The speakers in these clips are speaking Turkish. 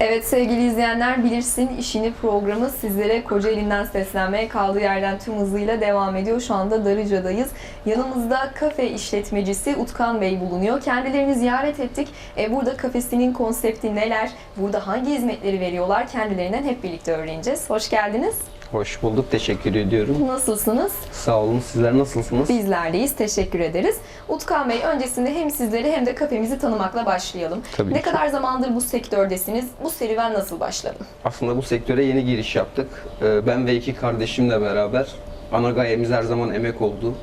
Evet sevgili izleyenler bilirsin işini programı sizlere Kocaeli'nden seslenmeye kaldığı yerden tüm hızıyla devam ediyor. Şu anda Darıca'dayız. Yanımızda kafe işletmecisi Utkan Bey bulunuyor. Kendilerini ziyaret ettik. E, burada kafesinin konsepti neler, burada hangi hizmetleri veriyorlar kendilerinden hep birlikte öğreneceğiz. Hoş geldiniz. Hoş bulduk, teşekkür ediyorum. Nasılsınız? Sağ olun, sizler nasılsınız? Bizlerdeyiz. Teşekkür ederiz. Utkan Bey öncesinde hem sizleri hem de kafemizi tanımakla başlayalım. Tabii ne ki. kadar zamandır bu sektördesiniz? Bu serüven nasıl başladı? Aslında bu sektöre yeni giriş yaptık. Ee, Ben ve iki kardeşimle beraber ana gayemiz her zaman emek oldu.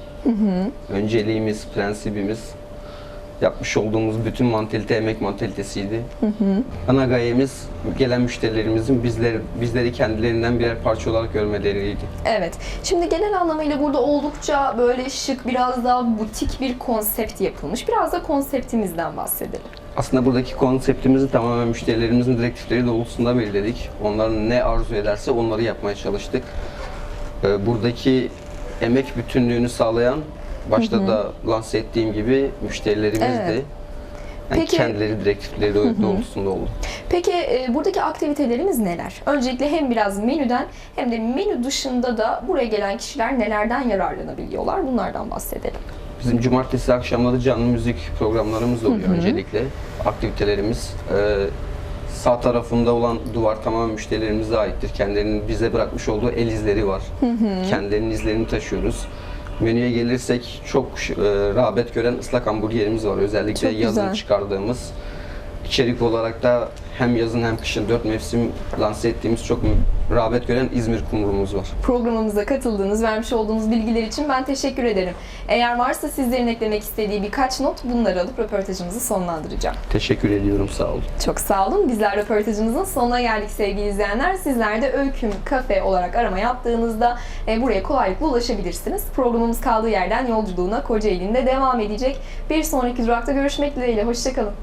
Önceliğimiz, prensibimiz, yapmış olduğumuz bütün mantalite emek mantalitesiydi. Ana gayemiz gelen müşterilerimizin bizleri, bizleri kendilerinden birer parça olarak görmeleriydi. Evet. Şimdi genel anlamıyla burada oldukça böyle şık, biraz daha butik bir konsept yapılmış. Biraz da konseptimizden bahsedelim. Aslında buradaki konseptimizi tamamen müşterilerimizin direktifleri doğrultusunda belirledik. Onlar ne arzu ederse onları yapmaya çalıştık. Ee, Buradaki emek bütünlüğünü sağlayan, başta da lanse ettiğim gibi müşterilerimizdi. Evet. Yani Peki- kendileri direktifleri doğ- doğrultusunda oldu. Peki e, buradaki aktivitelerimiz neler? Öncelikle hem biraz menüden hem de menü dışında da buraya gelen kişiler nelerden yararlanabiliyorlar? Bunlardan bahsedelim. Bizim cumartesi akşamları canlı müzik programlarımız oluyor öncelikle. Aktivitelerimiz. Ee, sağ tarafında olan duvar tamamen müşterilerimize aittir. Kendilerinin bize bırakmış olduğu el izleri var. Kendilerinin izlerini taşıyoruz. Menüye gelirsek çok e, rağbet gören ıslak hamburgerimiz var. Özellikle Çok yazın güzel. çıkardığımız. İçerik olarak da hem yazın hem kışın dört mevsim lanse ettiğimiz çok rağbet gören İzmir kumrumuz var. Programımıza katıldığınız, vermiş olduğunuz bilgiler için ben teşekkür ederim. Eğer varsa sizlerin eklemek istediği birkaç not bunları alıp röportajımızı sonlandıracağım. Teşekkür ediyorum, sağ olun. Çok sağ olun. Bizler röportajımızın sonuna geldik sevgili izleyenler. Sizler de Öyküm Kafe olarak arama yaptığınızda e, buraya kolaylıkla ulaşabilirsiniz. Programımız kaldığı yerden yolculuğuna Kocaeli'nde devam edecek. Bir sonraki durakta görüşmek dileğiyle. Hoşçakalın.